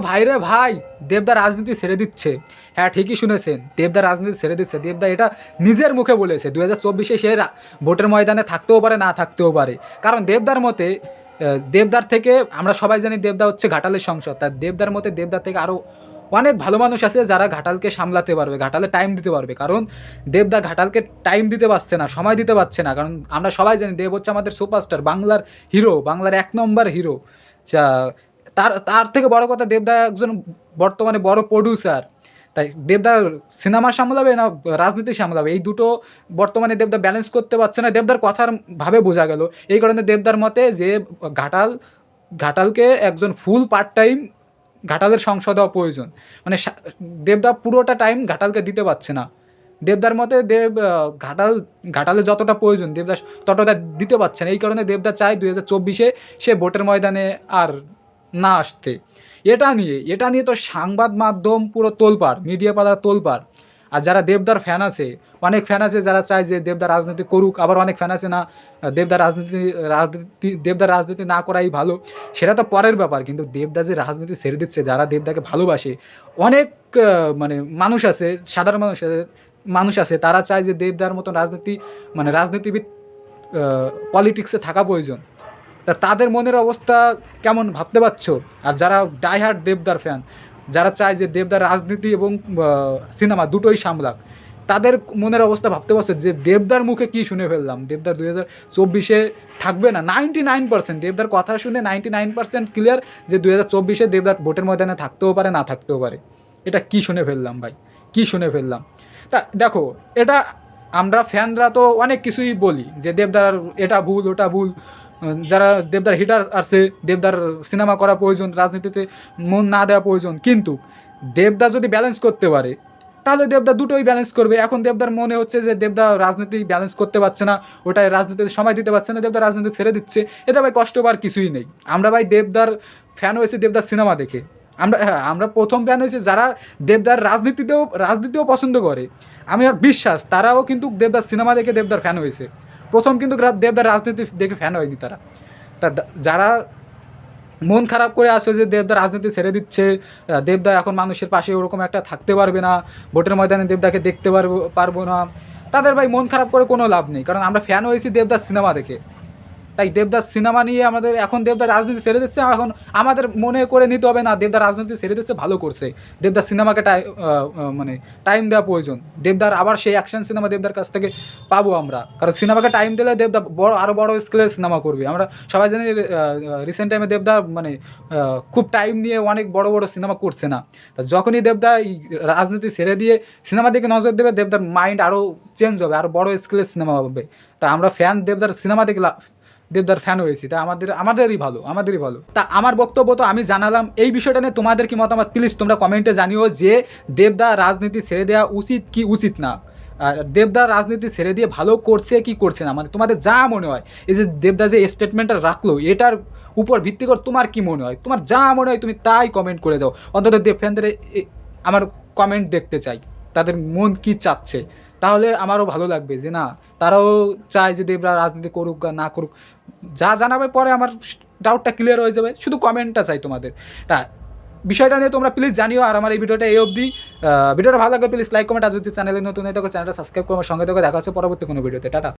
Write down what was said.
ভাইরে ভাই, দেবদা রাজনীতি ছেড়ে দিচ্ছে। হ্যাঁ ঠিকই শুনেছেন, দেবদা রাজনীতি ছেড়ে দিচ্ছে। দেবদা এটা নিজের মুখে বলেছে। দু হাজার চব্বিশে সে ভোটের ময়দানে থাকতেও পারে, না থাকতেও পারে। কারণ দেবদার মতে দেবদার থেকে আমরা সবাই জানি দেবদা হচ্ছে ঘাটালের সংসদ। তার দেবদার মতে দেবদার থেকে আরও অনেক ভালো মানুষ আছে যারা ঘাটালকে সামলাতে পারবে, ঘাটালে টাইম দিতে পারবে। কারণ দেবদা ঘাটালকে টাইম দিতে পারছে না, সময় দিতে পারছে না। কারণ আমরা সবাই জানি দেব হচ্ছে আমাদের সুপারস্টার বাংলার হিরো বাংলার এক নম্বর হিরো যা- তার তার থেকে বড় কথা দেবদা একজন বর্তমানে বড় প্রডিউসার তাই দেবদা সিনেমা সামলাবে না রাজনীতি সামলাবে? এই দুটো বর্তমানে দেবদা ব্যালেন্স করতে পারছে না। দেবদার কথার ভাবে বোঝা গেল। এই কারণে দেবদার মতে যে ঘাটাল, ঘাটালকে একজন ফুল পার্ট টাইম ঘাটালের সংসদ হওয়া প্রয়োজন। মানে দেবদা পুরোটা টাইম ঘাটালকে দিতে পারছে না। দেবদার মতে দেব ঘাটাল, ঘাটালে যতটা প্রয়োজন দেবদাস ততটা দিতে পারছে না। এই কারণে দেবদা চায় দুই হাজার চব্বিশে সে ভোটের ময়দানে আর না আসতে। এটা নিয়ে এটা নিয়ে তো সংবাদ মাধ্যম পুরো তোলপাড় মিডিয়া পাড়া তোলপাড়। আর যারা দেবদার ফ্যান আছে, অনেক ফ্যান আছে যারা চায় যে দেবদার রাজনীতি করুক, আবার অনেক ফ্যান আছে না দেবদার রাজনীতি রাজনীতি দেবদার রাজনীতি না করাই ভালো। সেটা তো পরের ব্যাপার, কিন্তু দেবদা যে রাজনীতি ছেড়ে দিচ্ছে, যারা দেবদাকে ভালোবাসে, অনেক মানে মানুষ আছে, সাধারণ মানুষ আছে মানুষ আছে, তারা চায় যে দেবদার মতন রাজনীতি মানে রাজনীতিবিদ পলিটিক্সে থাকা প্রয়োজন। তা তাদের মনের অবস্থা কেমন ভাবতে পারছ? আর যারা ডাইহার্ট দেবদার ফ্যান যারা চায় যে দেবদার রাজনীতি এবং সিনেমা দুটোই সামলাক, তাদের মনের অবস্থা ভাবতে পারছ যে দেবদার মুখে কি শুনে ফেললাম? দেবদার দুই হাজার চব্বিশে থাকবে না? নাইনটি নাইন পার্সেন্ট দেবদার কথা শুনে নাইনটি নাইন পার্সেন্ট ক্লিয়ার যে দুই হাজার চব্বিশে দেবদার ভোটের ময়দানে থাকতেও পারে, না থাকতেও পারে। এটা কি শুনে ফেললাম ভাই? কি শুনে ফেললাম? তা দেখো, এটা আমরা ফ্যানরা তো অনেক কিছুই বলি যে দেবদার এটা ভুল, ওটা ভুল। যারা দেবদার হিটার আছে, দেবদার সিনেমা করা প্রয়োজন, রাজনীতিতে মন না দেওয়া প্রয়োজন, কিন্তু দেবদা যদি ব্যালেন্স করতে পারে, তাহলে দেবদা দুটোই ব্যালেন্স করবে। এখন দেবদার মনে হচ্ছে যে দেবদা রাজনীতি ব্যালেন্স করতে পারছে না, ওটাই রাজনীতিতে সময় দিতে পারছে না, দেবদা রাজনীতি ছেড়ে দিচ্ছে। এতে ভাই কষ্ট পাওয়ার কিছুই নেই। আমরা ভাই দেবদার ফ্যান হয়েছে দেবদার সিনেমা দেখে। আমরা হ্যাঁ আমরা প্রথম ফ্যান হয়েছে যারা দেবদার রাজনীতিতেও, রাজনীতিও পছন্দ করে। আমি আর বিশ্বাস, তারাও কিন্তু দেবদার সিনেমা দেখে দেবদার ফ্যান হয়েছে। প্রথম কিন্তু দেবদার রাজনীতি দেখে ফ্যান হয়নি তারা। তা যারা মন খারাপ করে আসে যে দেবদা রাজনীতি ছেড়ে দিচ্ছে দেবদা এখন মানুষের পাশে ওরকম একটা থাকতে পারবে না, ভোটের ময়দানে দেবদাকে দেখতে পারব পারব না, তাদের ভাই মন খারাপ করে কোনো লাভ নেই। কারণ আমরা ফ্যান হয়েছি দেবদার সিনেমা দেখে। তাই দেবদার সিনেমা নিয়ে আমাদের, এখন দেবদার রাজনীতি ছেড়ে দিচ্ছে, এখন আমাদের মনে করে নিতে হবে না দেবদার রাজনীতি ছেড়ে দিচ্ছে, ভালো করছে। দেবদার সিনেমাকে মানে টাইম দেওয়া প্রয়োজন। দেবদার আবার সেই অ্যাকশন সিনেমা দেবদার কাছ থেকে পাবো আমরা। কারণ সিনেমাকে টাইম দিলে দেবদা বড় আরও বড় স্কেলের সিনেমা করবে। আমরা সবাই জানি রিসেন্ট টাইমে দেবদা মানে খুব টাইম নিয়ে অনেক বড় বড় সিনেমা করছে না। তা যখনই দেবদা এই রাজনীতি ছেড়ে দিয়ে সিনেমা দিকে নজর দেবে, দেবদার মাইন্ড আরও চেঞ্জ হবে আরও বড় স্কেলের সিনেমা হবে। তা আমরা ফ্যান দেবদার সিনেমা দেখে লা- দেবদার ফ্যান হয়েছি, তা আমাদের, আমাদেরই ভালো আমাদেরই ভালো। তা আমার বক্তব্য তো আমি জানালাম, এই বিষয়টা নিয়ে তোমাদের কি মতামত? প্লিজ তোমরা কমেন্টে জানিও যে দেবদা রাজনীতি ছেড়ে দেওয়া উচিত কি উচিত না। দেবদা রাজনীতি ছেড়ে দিয়ে ভালো করছে কি করছে না? মানে তোমাদের যা মনে হয়, এই যে দেবদা যে স্টেটমেন্টটা রাখল, এটার উপর ভিত্তি করে তোমার কি মনে হয়? তোমার যা মনে হয় তুমি তাই কমেন্ট করে যাও। অন্তত দেব ফ্যানদের আমার কমেন্ট দেখতে চাই। তাদের মন কি চাচ্ছে? তাহলে আমারও ভালো লাগবে যে না, তারাও চায় যে দেবরা রাজনীতি করুক বা না করুক। যা জানাবে পরে আমার ডাউটটা ক্লিয়ার হয়ে যাবে, শুধু কমেন্টটা চাই তোমাদের। তা, বিষয়টা নিয়ে তোমরা প্লিজ জানিও আর আমার এই ভিডিওটা এই অবধি। ভিডিওটা ভালো লাগবে প্লিজ লাইক কমেন্ট আর যদি চ্যানেলে নতুন হয়ে থাকো চ্যানেলটা সাবস্ক্রাইব করো, আমার সঙ্গে থেকে, দেখা হচ্ছে পরবর্তী কোনো ভিডিওতে, টাটা।